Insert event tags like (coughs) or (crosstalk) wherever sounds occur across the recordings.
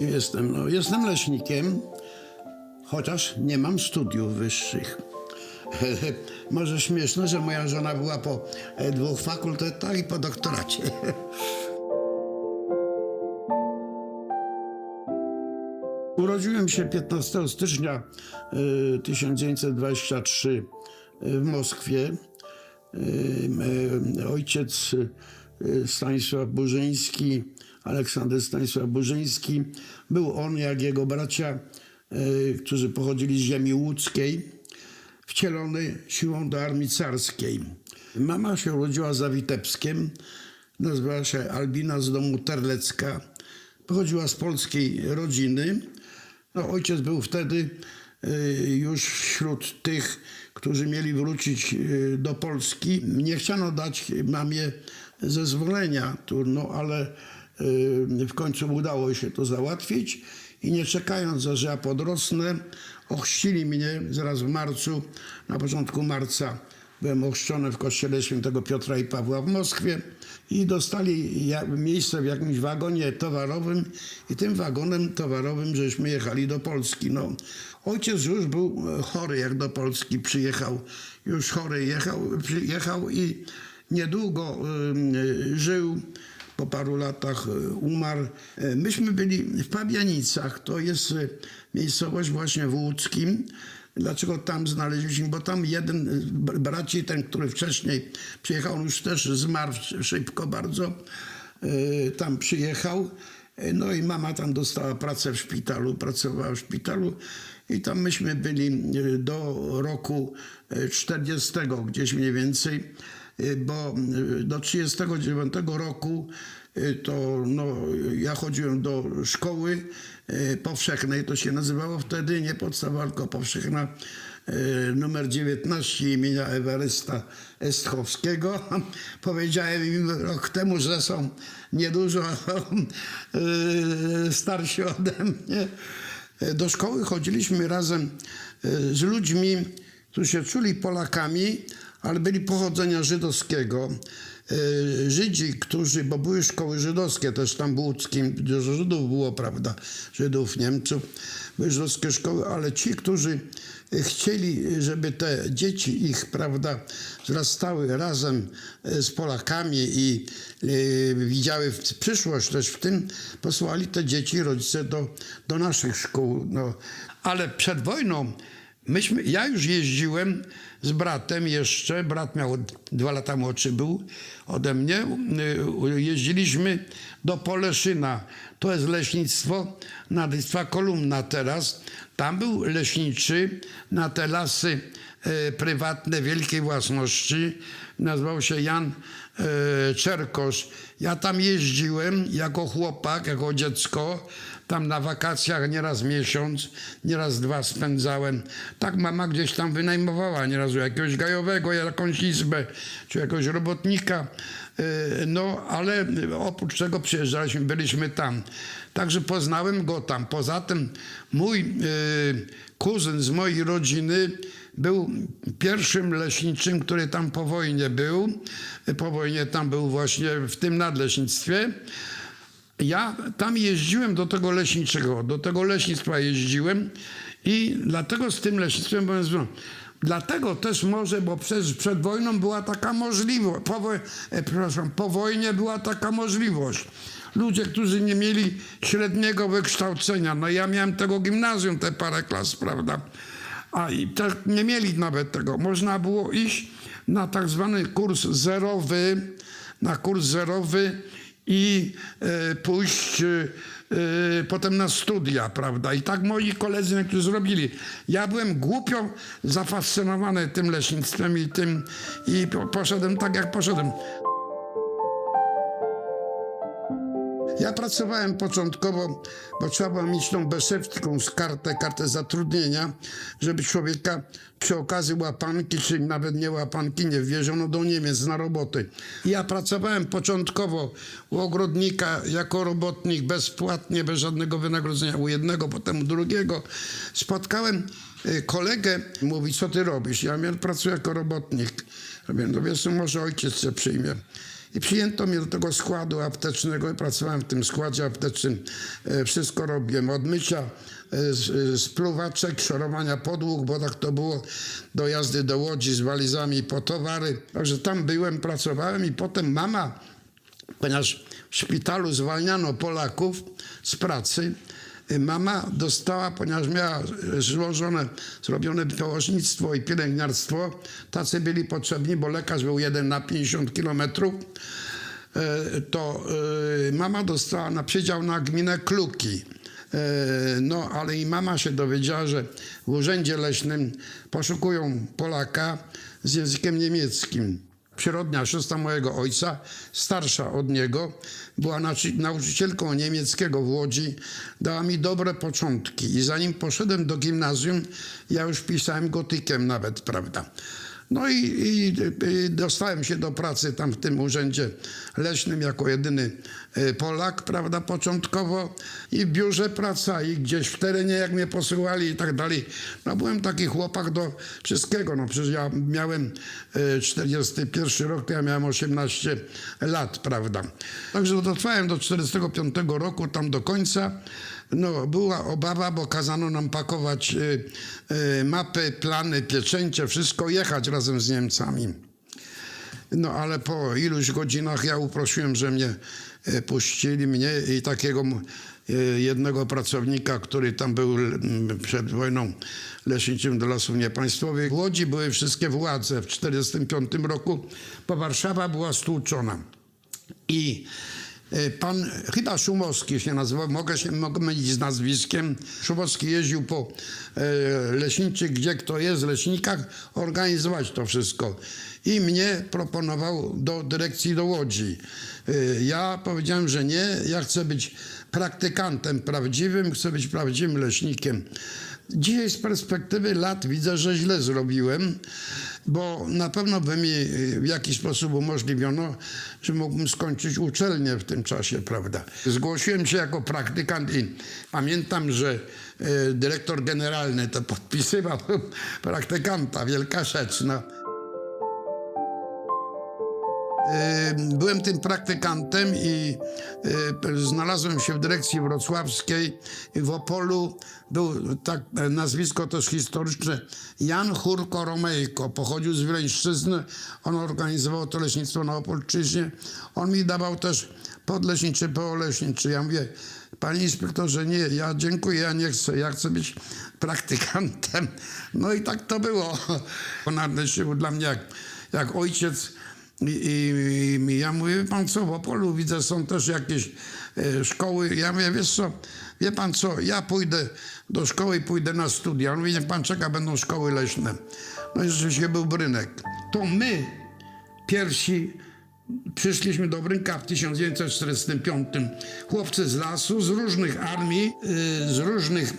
Jestem, no, jestem leśnikiem, chociaż nie mam studiów wyższych. (laughs) Może śmieszne, że moja żona była po e, dwóch fakultetach i po doktoracie. (laughs) Urodziłem się 15 stycznia e, 1923 w Moskwie. E, e, Ojciec e, Stanisław Burzyński, Aleksander Stanisław Burzyński, był on, jak jego bracia, e, którzy pochodzili z ziemi łódzkiej, wcielony siłą do armii carskiej. Mama się urodziła za Witebskiem, nazywała się Albina z domu Terlecka. Pochodziła z polskiej rodziny. No, ojciec był wtedy y, już wśród tych, którzy mieli wrócić y, do Polski. Nie chciano dać mamie zezwolenia, trudno, ale y, w końcu udało się to załatwić i nie czekając, aż ja podrosnę, ochrzcili mnie zaraz w marcu, na początku marca byłem ochrzczony w kościele świętego Piotra i Pawła w Moskwie i dostali miejsce w jakimś wagonie towarowym i tym wagonem towarowym żeśmy jechali do Polski. No, ojciec już był e, chory, jak do Polski przyjechał. Już chory jechał, przyjechał i niedługo y, żył po paru latach e, umarł. E, Myśmy byli w Pabianicach, to jest e, miejscowość właśnie w Łódzkim. Dlaczego tam znaleźliśmy? Bo tam jeden braci, ten, który wcześniej przyjechał, on już też zmarł szybko bardzo, tam przyjechał. No i mama tam dostała pracę w szpitalu, pracowała w szpitalu i tam myśmy byli do roku e, 40 gdzieś mniej więcej bo y, do 39 roku y, to no, ja chodziłem do szkoły y, powszechnej, to się nazywało wtedy, nie podstawowa, tylko powszechna, y, numer 19 imienia Ewarysta Estkowskiego. (laughs) Powiedziałem im rok temu, że są niedużo (laughs) y, starsi ode mnie. Do szkoły chodziliśmy razem y, z ludźmi, którzy się czuli Polakami, ale byli pochodzenia żydowskiego. E, Żydzi, którzy, bo były szkoły żydowskie też tam w Łódzkim, dużo Żydów było, prawda, Żydów, Niemców, były żydowskie szkoły, ale ci, którzy chcieli, żeby te dzieci ich, prawda, wzrastały razem e, z Polakami i e, widziały przyszłość też w tym, posłali te dzieci, rodzice do, do naszych szkół. No. Ale przed wojną Myśmy, ja już jeździłem z bratem jeszcze, brat miał dwa lata młodszy był ode mnie. y, Jeździliśmy do Poleszyna. To jest leśnictwo Nadystwa Kolumna teraz. Tam był leśniczy na te lasy e, prywatne wielkiej własności. Nazywał się Jan e, Czerkosz. Ja tam jeździłem jako chłopak, jako dziecko. Tam na wakacjach nieraz miesiąc, nieraz dwa spędzałem. Tak mama gdzieś tam wynajmowała nieraz u jakiegoś gajowego, jakąś izbę, czy jakiegoś robotnika. Yy, No, ale oprócz tego przyjeżdżaliśmy, byliśmy tam. Także poznałem go tam. Poza tym mój yy, kuzyn z mojej rodziny był pierwszym leśniczym, który tam po wojnie był. Po wojnie tam był właśnie w tym nadleśnictwie. Ja tam jeździłem do tego leśniczego, do tego leśnictwa jeździłem i dlatego z tym leśnictwem byłem związany. Dlatego też może, bo przecież przed wojną była taka możliwość, po, woj- e, przepraszam, po wojnie była taka możliwość. Ludzie, którzy nie mieli średniego wykształcenia, no ja miałem tego gimnazjum, te parę klas, prawda? A i tak nie mieli nawet tego. Można było iść na tak zwany kurs zerowy, na kurs zerowy i e, pójść e, potem na studia, prawda? I tak moi koledzy niektórzy zrobili. Ja byłem głupio zafascynowany tym leśnictwem i tym i po, poszedłem tak, jak poszedłem. Ja pracowałem początkowo, bo trzeba było mieć tą besewską z kartę, kartę zatrudnienia, żeby człowieka przy okazji łapanki, czy nawet nie łapanki, nie wwieziono do Niemiec na roboty. Ja pracowałem początkowo u ogrodnika jako robotnik bezpłatnie, bez żadnego wynagrodzenia, u jednego, potem u drugiego. Spotkałem y, kolegę, mówi, co ty robisz? Ja mówię, pracuję jako robotnik. Mówię, no wiesz, może ojciec cię przyjmie. I przyjęto mnie do tego składu aptecznego i pracowałem w tym składzie aptecznym. E, Wszystko robiłem, od mycia e, spluwaczek, szorowania podłóg, bo tak to było, do jazdy do Łodzi z walizami po towary. Także tam byłem, pracowałem i potem mama, ponieważ w szpitalu zwalniano Polaków z pracy, mama dostała, ponieważ miała y, złożone, zrobione położnictwo i pielęgniarstwo, tacy byli potrzebni, bo lekarz był jeden na 50 kilometrów, e, to e, mama dostała na przydział na gminę Kluki. No, ale i mama się dowiedziała, że w urzędzie leśnym poszukują Polaka z językiem niemieckim. Przyrodnia siostra mojego ojca, starsza od niego, była nauczy- nauczycielką niemieckiego w Łodzi, dała mi dobre początki. I zanim poszedłem do gimnazjum, ja już pisałem gotykiem nawet, prawda. No i, i, i dostałem się do pracy tam w tym urzędzie leśnym jako jedyny e, Polak, prawda, początkowo i w biurze praca i gdzieś w terenie jak mnie posyłali i tak dalej. No byłem taki chłopak do wszystkiego, no przecież ja miałem e, 41 rok, to ja miałem 18 lat, prawda. Także dotrwałem do 45 roku, tam do końca. No, była obawa, bo kazano nam pakować y, y, mapy, plany, pieczęcie, wszystko, jechać razem z Niemcami. No, ale po iluś godzinach ja uprosiłem, że mnie y, puścili, mnie i takiego jednego pracownika, który tam był przed wojną leśniczym do lasów niepaństwowych. W Łodzi były wszystkie władze w 1945 roku, bo Warszawa była stłuczona. I pan, chyba Szumowski się nazywał, mogę się mogę mylić z nazwiskiem. Szumowski jeździł po e, leśniczych, gdzie kto jest, leśnikach, organizować to wszystko. I mnie proponował do dyrekcji do Łodzi. E, ja powiedziałem, że nie, ja chcę być praktykantem prawdziwym, chcę być prawdziwym leśnikiem. Dzisiaj z perspektywy lat widzę, że źle zrobiłem, bo na pewno by mi y, w jakiś sposób umożliwiono, że mógłbym skończyć uczelnię w tym czasie, prawda. Zgłosiłem się jako praktykant i pamiętam, że y, dyrektor generalny to podpisywał (laughs) praktykanta, wielka rzecz, no. Byłem tym praktykantem i y, znalazłem się w dyrekcji wrocławskiej w Opolu był tak nazwisko też historyczne Jan Hurko Romejko. Pochodził z Wileńszczyzny. On organizował to leśnictwo na Opolszczyźnie. On mi dawał też podleśniczy, poleśniczy. Ja mówię, panie inspektorze, nie, ja dziękuję, ja nie chcę, ja chcę być praktykantem. No i tak to było. (laughs) On nadleśnił dla mnie jak, jak ojciec. I, i, ja mówię, pan co, w Opolu widzę, są też jakieś e, szkoły. Ja mówię, wiesz co, wie pan co, ja pójdę do szkoły i pójdę na studia. On mówi, niech pan czeka, będą szkoły leśne. No i rzeczywiście był Brynek. To my, pierwsi, przyszliśmy do Brynka w 1945. Chłopcy z lasu, z różnych armii, y, z różnych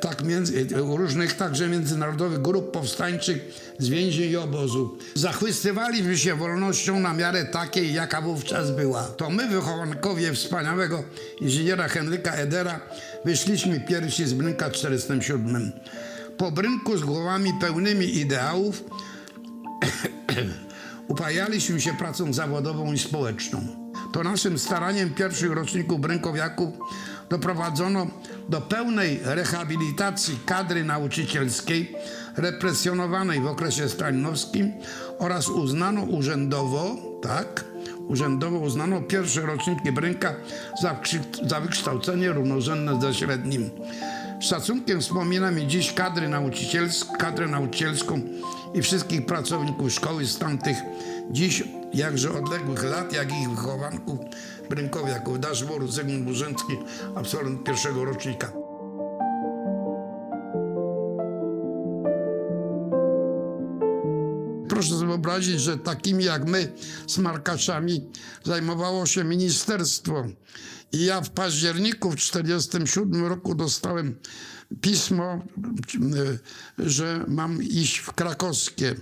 tak między, różnych także międzynarodowych grup powstańczych z więzień i obozu. Zachwystywaliśmy się wolnością na miarę takiej, jaka wówczas była. To my, wychowankowie wspaniałego inżyniera Henryka Edera, wyszliśmy pierwsi z Brynka w 1947. Po Brynku z głowami pełnymi ideałów (coughs) upajaliśmy się pracą zawodową i społeczną. To naszym staraniem pierwszych roczników Brękowiaków doprowadzono do pełnej rehabilitacji kadry nauczycielskiej represjonowanej w okresie stalinowskim oraz uznano urzędowo, tak, urzędowo uznano pierwsze roczniki Brynka za, za wykształcenie równorzędne ze średnim. Z szacunkiem wspominamy dziś kadry nauczycielską, kadrę nauczycielską i wszystkich pracowników szkoły z tamtych dziś jakże odległych lat, jak i ich wychowanków Brynkowiaków. Daszboru Zygmunt Burzęcki, absolwent pierwszego rocznika. Proszę sobie wyobrazić, że takimi jak my, smarkaczami, zajmowało się ministerstwo. I ja w październiku w 1947 roku dostałem pismo, y, że mam iść w krakowskie.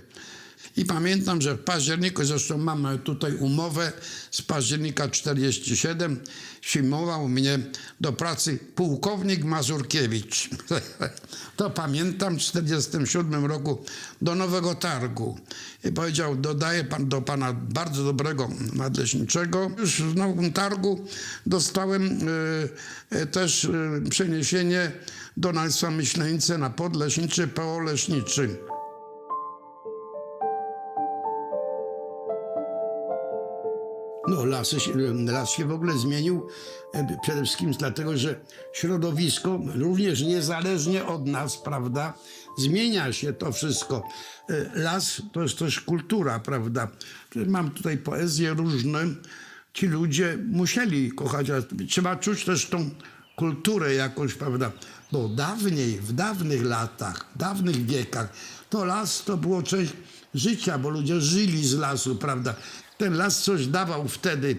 I pamiętam, że w październiku, zresztą mamy tutaj umowę z października 47, przyjmował mnie do pracy pułkownik Mazurkiewicz. (laughs) To pamiętam w 47 roku do Nowego Targu. I powiedział, dodaję pan do pana bardzo dobrego nadleśniczego. Już w Nowym Targu dostałem e, e, też e, przeniesienie do Państwa Myśleńce na podleśniczy, PO Leśniczy. Lasy, las się w ogóle zmienił e, przede wszystkim dlatego, że środowisko, również niezależnie od nas, prawda, zmienia się to wszystko. E, Las to jest też kultura, prawda. Mam tutaj poezje różne. Ci ludzie musieli kochać, trzeba czuć też tą kulturę jakąś, prawda. Bo dawniej, w dawnych latach, w dawnych wiekach, to las to było część życia, bo ludzie żyli z lasu, prawda. Ten las coś dawał wtedy.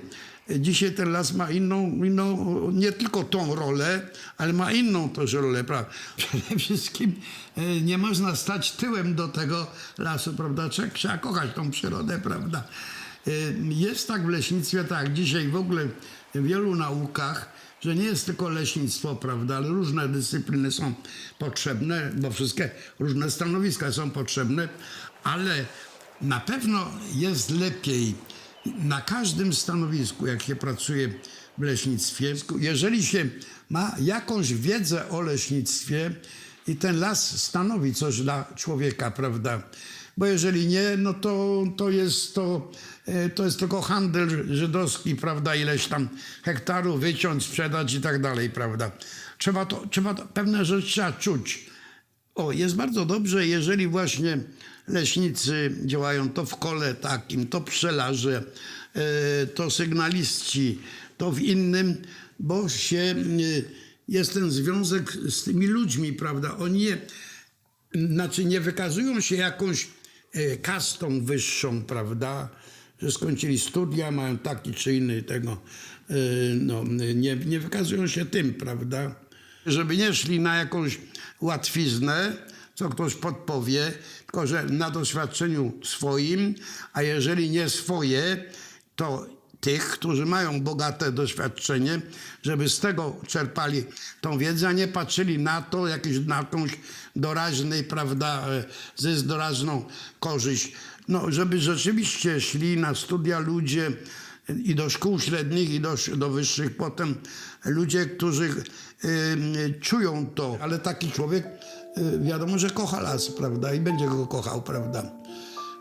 Dzisiaj ten las ma inną, inną, nie tylko tą rolę, ale ma inną też rolę, prawda. Przede wszystkim e, nie można stać tyłem do tego lasu, prawda. Trzeba, trzeba kochać tą przyrodę, prawda. E, Jest tak w leśnictwie, tak dzisiaj w ogóle w wielu naukach, że nie jest tylko leśnictwo, prawda, ale różne dyscypliny są potrzebne, bo wszystkie różne stanowiska są potrzebne, ale na pewno jest lepiej na każdym stanowisku, jak się pracuje w leśnictwie, jeżeli się ma jakąś wiedzę o leśnictwie i ten las stanowi coś dla człowieka, prawda? Bo jeżeli nie, no to, to, jest, to, e, to jest tylko handel żydowski, prawda? Ileś tam hektarów wyciąć, sprzedać i tak dalej, prawda? Trzeba to, trzeba to, pewne rzeczy trzeba czuć. O, jest bardzo dobrze, jeżeli właśnie leśnicy działają to w kole takim, to pszczelarze, e, to sygnaliści, to w innym, bo się e, jest ten związek z tymi ludźmi, prawda? Oni nie, znaczy nie wykazują się jakąś e, kastą wyższą, prawda? Że skończyli studia, mają taki czy inny tego, no, nie, nie wykazują się tym, prawda? Żeby nie szli na jakąś łatwiznę, co ktoś podpowie, tylko że na doświadczeniu swoim, a jeżeli nie swoje, to tych, którzy mają bogate doświadczenie, żeby z tego czerpali tą wiedzę, a nie patrzyli na to, jakieś, na jakąś doraźny, prawda, e, zysk, doraźną korzyść. No, żeby rzeczywiście szli na studia ludzie i do szkół średnich, i do, do wyższych potem ludzie, którzy y, czują to, ale taki człowiek wiadomo, że kocha las, prawda, i będzie go kochał, prawda.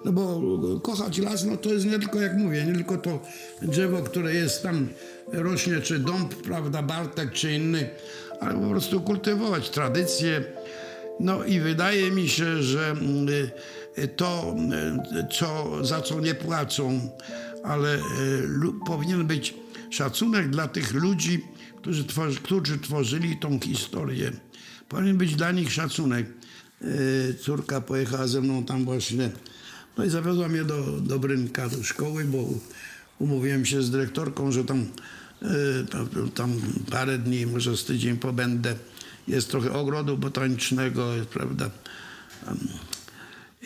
No bo kochać las, no to jest nie tylko, jak mówię, nie tylko to drzewo, które jest tam, rośnie, czy dąb, prawda, bartek, czy inny, ale po prostu kultywować tradycje. No i wydaje mi się, że y, to, y, co, za co nie płacą, ale y, powinien być szacunek dla tych ludzi, którzy, którzy tworzyli tą historię. Powinien być dla nich szacunek. Y, Córka pojechała ze mną tam właśnie no i zawiodła mnie do, do Brynka, do szkoły, bo umówiłem się z dyrektorką, że tam, y, tam, tam parę dni, może z tydzień pobędę. Jest trochę ogrodu botanicznego, prawda. Tam.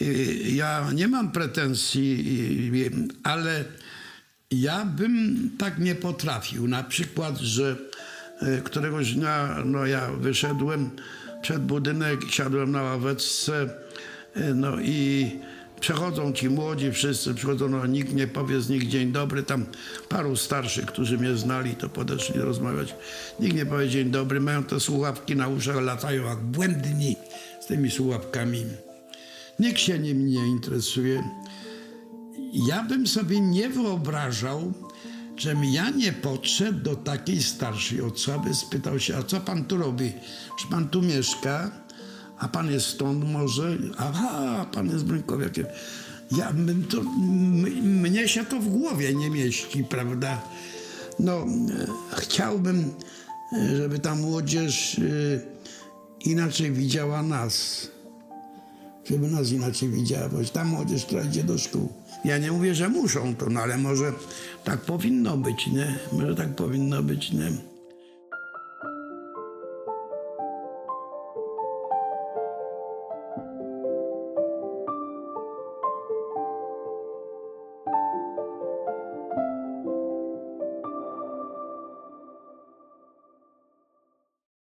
I ja nie mam pretensji, ale ja bym tak nie potrafił. Na przykład, że e, któregoś dnia no ja wyszedłem przed budynek, siadłem na ławeczce, e, no i przechodzą ci młodzi wszyscy, przychodzą, no nikt nie powie z nich dzień dobry, tam paru starszych, którzy mnie znali, to podeszli rozmawiać. Nikt nie powie dzień dobry, mają te słuchawki na uszach, latają jak błędni z tymi słuchawkami. Nikt się nim nie interesuje. Ja bym sobie nie wyobrażał, żebym ja nie podszedł do takiej starszej osoby, spytał się, a co pan tu robi? Czy pan tu mieszka? A pan jest stąd może? Aha, pan jest Brynkowiakiem. Ja to, mnie się to w głowie nie mieści, prawda? No, e, chciałbym, e, żeby ta młodzież e, inaczej widziała nas żeby nas inaczej widziała, bo ta młodzież, która idzie do szkół. Ja nie mówię, że muszą to, no ale może tak powinno być, nie? Może tak powinno być, nie?